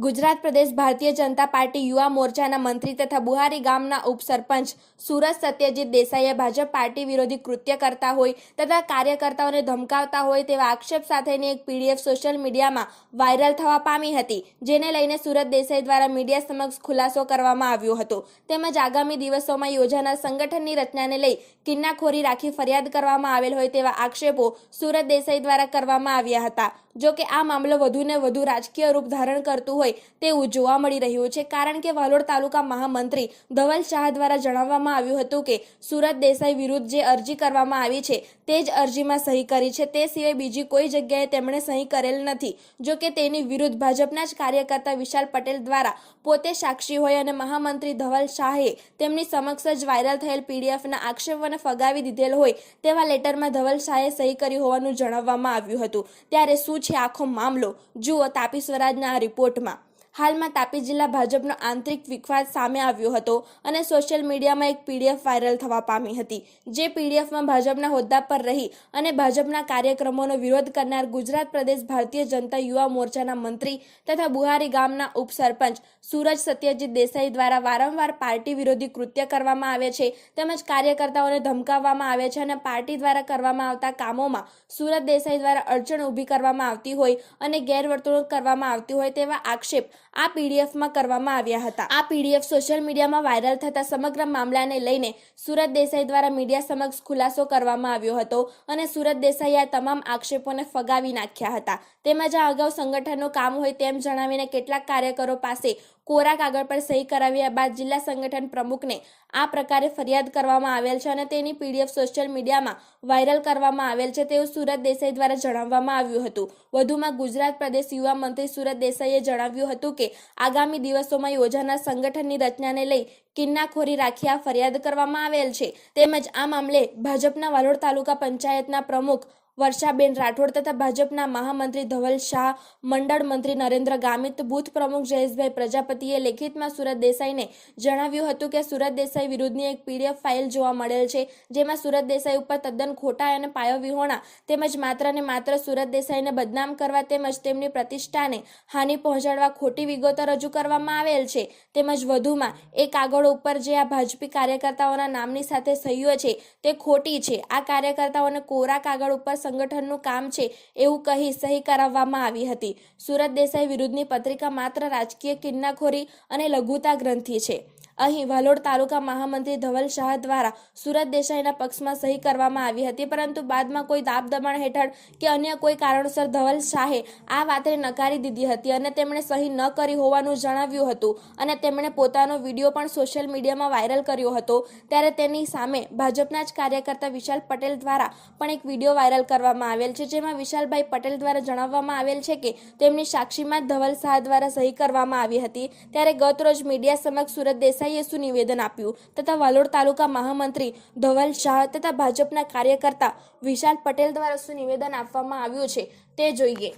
ગુજરાત પ્રદેશ Bharatiya Janata party યુવા મોરચાના મંત્રી તથા બુહારી ગામના ઉપસરપંચ સુરત સત્યજીત દેસાઈએ ભાજપ પાર્ટી વિરોધી કૃત્ય કરતા હોય તથા કાર્યકર્તાઓને ધમકાવતા હોય તેવા આક્ષેપ સાથેની એક પીડીએફ સોશિયલ મીડિયામાં વાયરલ થવા પામી હતી, જેને લઈને સુરત દેસાઈ દ્વારા મીડિયા સમક્ષ ખુલાસો કરવામાં આવ્યો હતો. તેમજ આગામી દિવસોમાં યોજાનાર સંગઠનની રચનાને લઈ કિન્નાખોરી રાખી ફરિયાદ કરવામાં આવેલ હોય તેવા આક્ષેપો સુરત દેસાઈ દ્વારા કરવામાં આવ્યા હતા. જો કે આ મામલો વધુને વધુ રાજકીય રૂપ ધારણ કરતું હોય તેવું જોવા મળી રહ્યું છે. કારણ કે વાલોડ તાલુકા મહામંત્રી ધવલ શાહ દ્વારા જણાવવામાં આવ્યું હતું કે, સુરત દેસાઈ વિરુદ્ધ જે અરજી કરવામાં આવી છે, તે જ અરજીમાં સહી કરી છે. તે સિવાય બીજી કોઈ જગ્યાએ તેમણે સહી કરેલ નથી. જો કે તેની વિરુદ્ધ ભાજપના જ કાર્યકર્તા વિશાલ પટેલ દ્વારા પોતે સાક્ષી હોય અને મહામંત્રી ધવલ શાહે તેમની સમક્ષ જ વાયરલ થયેલ પીડીએફના આક્ષેપોને ફગાવી દીધેલ હોય તેવા લેટરમાં ધવલ શાહે સહી કરી હોવાનું જણાવવામાં આવ્યું હતું. ત્યારે શું છે આખો મામલો જુઓ તાપી સ્વરાજના રિપોર્ટમાં. હાલમાં તાપી જિલ્લા ભાજપનો આંતરિક વિખવાદ સામે આવ્યો હતો અને સોશિયલ મીડિયામાં એક પીડીએફ વાયરલ થવા પામી હતી. જે પીડીએફમાં ભાજપના હોદ્દા પર રહી અને ભાજપના કાર્યક્રમોનો વિરોધ કરનાર ગુજરાત પ્રદેશ ભારતીય જનતા યુવા મોરચાના મંત્રી તથા બુહારી ગામના ઉપસરપંચ સૂરજ સત્યજીત દેસાઈ દ્વારા વારંવાર પાર્ટી વિરોધી કૃત્ય કરવામાં આવે છે તેમજ કાર્યકર્તાઓને ધમકાવવામાં આવે છે અને પાર્ટી દ્વારા કરવામાં આવતા કામોમાં સુરત દેસાઈ દ્વારા અડચણ ઊભી કરવામાં આવતી હોય અને ગેરવર્તણૂક કરવામાં આવતી હોય તેવા આક્ષેપ આ પીડીએફમાં કરવામાં આવ્યા હતા. આ પીડીએફ સોશિયલ મીડિયામાં વાયરલ થતા સમગ્ર મામલાને લઈને સુરત દેસાઈ દ્વારા મીડિયા સમક્ષ ખુલાસો કરવામાં આવ્યો હતો અને સુરત દેસાઈએ તમામ આક્ષેપોને ફગાવી નાખ્યા હતા. તેમજ આ અગાઉ સંગઠનનું કામ હોય તેમ જણાવીને કેટલાક કાર્યકરો પાસે કોરા કાગળ પર સહી કરાવ્યા બાદ જિલ્લા સંગઠન પ્રમુખને આ પ્રકારે ફરિયાદ કરવામાં આવેલ છે અને તેની પીડીએફ સોશિયલ મીડિયામાં વાયરલ કરવામાં આવેલ છે તેવું સુરત દેસાઈ દ્વારા જણાવવામાં આવ્યું હતું. વધુમાં ગુજરાત પ્રદેશ યુવા મંત્રી સુરત દેસાઈએ જણાવ્યું હતું કે, આગામી દિવસોમાં યોજાનાર સંગઠનની રચનાને લઈ કિન્નાખોરી રાખી આ ફરિયાદ કરવામાં આવેલ છે. તેમજ આ મામલે ભાજપના વાલોડ તાલુકા પંચાયતના પ્રમુખ વર્ષાબેન રાઠોડ તથા ભાજપના મહામંત્રી ધવલ શાહ, મંડળ મંત્રી નરેન્દ્ર ગામિત, બૂથ પ્રમુખ જયેશભાઈ પ્રજાપતિએ લેખિતમાં સુરત દેસાઈને જણાવ્યું હતું કે સુરત દેસાઈ વિરુદ્ધની એક પીડીએફ ફાઇલ જોવા મળેલ છે, જેમાં સુરત દેસાઈ ઉપર તદ્દન ખોટા અને પાયો વિહોણા તેમજ માત્ર ને માત્ર સુરત દેસાઈને બદનામ કરવા તેમજ તેમની પ્રતિષ્ઠાને હાનિ પહોંચાડવા ખોટી વિગતો રજૂ કરવામાં આવેલ છે, તેમજ વધુમાં એ કાગળ ઉપર જે આ ભાજપી કાર્યકર્તાઓના નામની સાથે સહીઓ છે તે ખોટી છે, આ કાર્યકર્તાઓને કોરા કાગળ ઉપર સંગઠનનું કામ છે એવું કહી સહી કરાવવામાં આવી હતી. સુરત દેસાઈ વિરુદ્ધની પત્રિકા માત્ર રાજકીય કિન્નાખોરી અને લઘુતા ગ્રંથિ છે. અહીં વાલોડ તાલુકા મહામંત્રી ધવલ શાહ દ્વારા સુરત દેસાઈના પક્ષમાં સહી કરવામાં આવી હતી, પરંતુ બાદમાં કોઈ દાબ દબાણ હેઠળ કે અન્ય કોઈ કારણસર ધવલ શાહે આ વાતને નકારી દીધી હતી અને તેમણે સહી ન કરી હોવાનું જણાવ્યું હતું અને તેમણે પોતાનો વીડિયો પણ સોશિયલ મીડિયામાં વાયરલ કર્યો હતો. ત્યારે તેની સામે ભાજપના જ કાર્યકર્તા વિશાલ પટેલ દ્વારા પણ એક વીડિયો વાયરલ કરવામાં આવેલ છે, જેમાં વિશાલભાઈ પટેલ દ્વારા જણાવવામાં આવેલ છે કે તેમની સાક્ષીમાં ધવલ શાહ દ્વારા સહી કરવામાં આવી હતી. ત્યારે ગતરોજ મીડિયા સમક્ષ સુરત શું નિવેદન આપ્યું તથા વાલોડ તાલુકા મહામંત્રી ધવલ શાહ તથા ભાજપના કાર્યકર્તા વિશાલ પટેલ દ્વારા શું નિવેદન આપવામાં આવ્યું છે તે જોઈએ.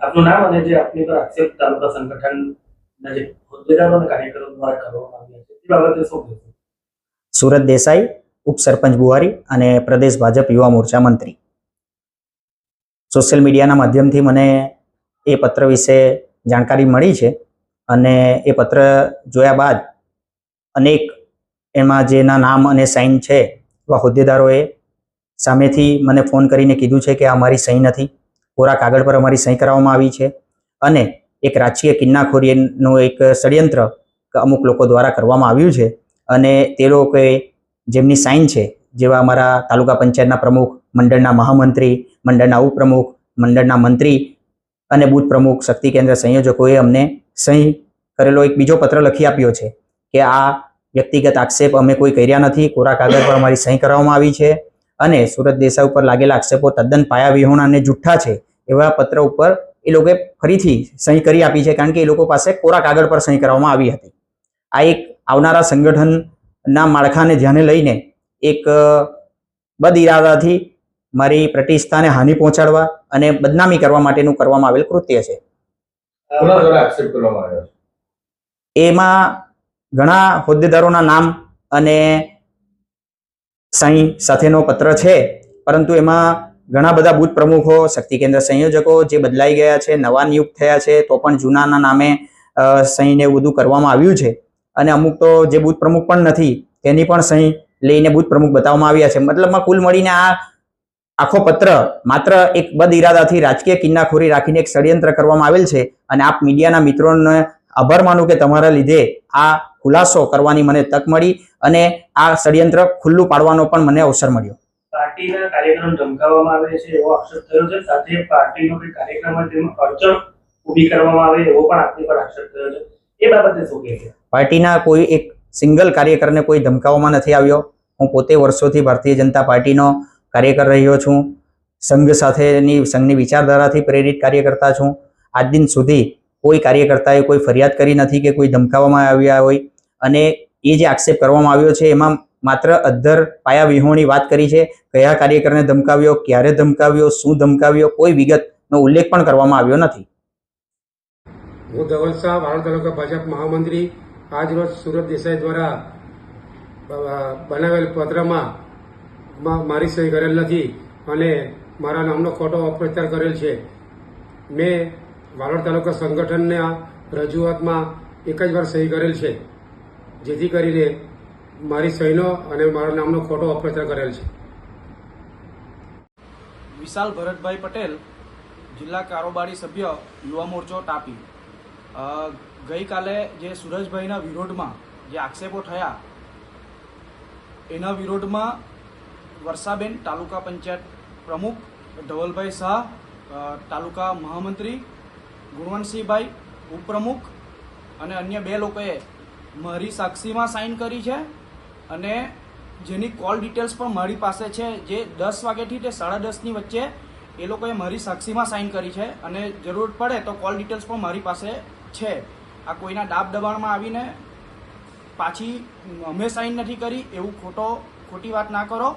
આપનું નામ અને જે આપની પર આક્ષેપ તાલુકા સંગઠનના જે હોદ્દેદારો અને કાર્યકરો દ્વારા કરવામાં આવ્યા છે તે બાબતે શું સુરત દેસાઈ ઉપસરપંચ બુહારી અને પ્રદેશ ભાજપ યુવા મોરચા મંત્રી. સોશિયલ મીડિયાના માધ્યમથી મને એ પત્ર વિશે જાણકારી મળી છે. અને એ પત્ર જોયા બાદ અનેક એમાં જેના નામ અને સાઇન છે એવા હોદ્દેદારોએ સામેથી મને ફોન કરીને કીધું છે કે આ અમારી સહી નથી. કોરા કાગળ પર અમારી સહી કરાવવામાં આવી છે અને એક રાજકીય કિન્નાખોરીનું એક ષડયંત્ર અમુક લોકો દ્વારા કરવામાં આવ્યું છે અને તે લોકોએ જેમની સાઇન છે, જેવા અમારા તાલુકા પંચાયતના પ્રમુખ, મંડળના મહામંત્રી, મંડળના ઉપપ્રમુખ, મંડળના મંત્રી અને બૂથ પ્રમુખ, શક્તિ કેન્દ્ર સંયોજકોએ અમને સહી કરેલો એક બીજો પત્ર લખી આપ્યો છે કે આ વ્યક્તિગત આક્ષેપ અમે કોઈ કર્યા નથી. કોરા કાગળ પર અમારી સહી કરવામાં આવી છે અને સુરત દેસાઈ ઉપર લાગેલા આક્ષેપો તદ્દન પાયા વિહોણા અને જુઠ્ઠા છે એવા પત્ર ઉપર એ લોકોએ ફરીથી સહી કરી આપી છે કારણ કે એ લોકો પાસે કોરા કાગળ પર સહી કરવામાં આવી હતી. આ એક આવનારા સંગઠનના માળખાને ધ્યાને લઈને એક બદઇરાદાથી મારી પ્રતિષ્ઠાને હાનિ પહોંચાડવા અને બદનામી કરવા માટેનું કરવામાં આવેલ કૃત્ય છે. એમાં ઘણા હોદ્દેદારોના નામ અને સાંઈ સાથેનો પત્ર છે, પરંતુ એમાં ઘણા બધા બુથ પ્રમુખો, શક્તિ કેન્દ્ર સંયોજકો જે બદલાઈ ગયા છે, નવા નિયુક્ત થયા છે, તો પણ જૂનાના નામે સહીને બધું કરવામાં આવ્યું છે. અને અમુક તો જે બુથ પ્રમુખ પણ નથી, તેની પણ સહી લઈને બુથ પ્રમુખ બતાવવામાં આવ્યા છે. મતલબમાં કુલ મળીને આ આખો પત્ર માત્ર એક બદ ઇરાદાથી રાજકીય કિન્નાખોરી રાખીને એક ષડયંત્ર કરવામાં આવેલ છે અને આપ મીડિયાના મિત્રોને આભાર માનું કે તમારા લીધે આ ખુલાસો કરવાની મને તક મળી અને આ ષડયંત્ર ખુલ્લું પાડવાનો પણ મને અવસર મળ્યો. પાર્ટીના કાર્યક્રમ ધમકાવવામાં આવે છે એવો આક્ષેપ થયો છે. સાથે પાર્ટીનો કોઈ કાર્યક્રમ તેમાં અડચણ ઊભી કરવામાં આવે એવો પણ આપની પર આક્ષેપ થયો છે. એ બાબતે શું કહે છે પાર્ટીના કોઈ એક સિંગલ કાર્યકરને કોઈ ધમકાવવામાં નથી આવ્યો. હું પોતે વર્ષોથી ભારતીય જનતા પાર્ટીનો કાર્યકર રહ્યો છું. સંઘ સાથેની, સંઘની વિચારધારાથી પ્રેરિત કાર્યકર્તા છું. આજ દિન સુધી કોઈ કાર્યકર્તાએ કોઈ ફરિયાદ કરી નથી કે કોઈ ધમકાવવામાં આવ્યા હોય. અને એ જે આક્ષેપ કરવામાં આવ્યો છે, એમાં માત્ર અદ્ધર પાયા વિહોણી વાત કરી છે. કયા કાર્યકરને ધમકાવ્યો, ક્યારે ધમકાવ્યો, શું ધમકાવ્યો, કોઈ વિગતનો ઉલ્લેખ પણ કરવામાં આવ્યો નથી. હું ધવલ શાહ વાળંદ તાલુકા ભાજપ મહામંત્રી. આજરોજ સુરત દેસાઈ દ્વારા બનાવેલ પત્રમાં મારી સહી કરેલ નથી અને મારા નામનો ખોટો અપપ્રચાર કરેલ છે. મેં વાલોડ તાલુકા સંગઠનના રજૂઆતમાં એક જ વાર સહી કરેલ છે, જેથી કરીને મારી સહીનો અને મારા નામનો ખોટો અપપ્રચાર કરેલ છે. વિશાલ ભરતભાઈ પટેલ, જિલ્લા કારોબારી સભ્ય, યુવા મોરચો તાપી ગઈકાલે જે સુરજભાઈના વિરોધમાં જે આક્ષેપો થયા, એના વિરોધમાં વર્ષાબેન, તાલુકા પંચાયત પ્રમુખ ધવલભાઈ શાહ તાલુકા મહામંત્રી ગુણવંતસિંહભાઈ ઉપપ્રમુખ અને અન્ય બે લોકોએ મારી સાક્ષીમાં સાઇન કરી છે અને જેની કોલ ડિટેલ્સ પણ મારી પાસે છે જે દસ વાગ્યાથી તે સાડા દસની વચ્ચે એ લોકોએ મારી સાક્ષીમાં સાઇન કરી છે અને જરૂર પડે તો કોલ ડિટેલ્સ પણ મારી પાસે છે. આ કોઈના દાબ દબાણમાં આવીને પાછી અમે સાઇન નથી કરી, એવું ખોટો ખોટી વાત ના કરો.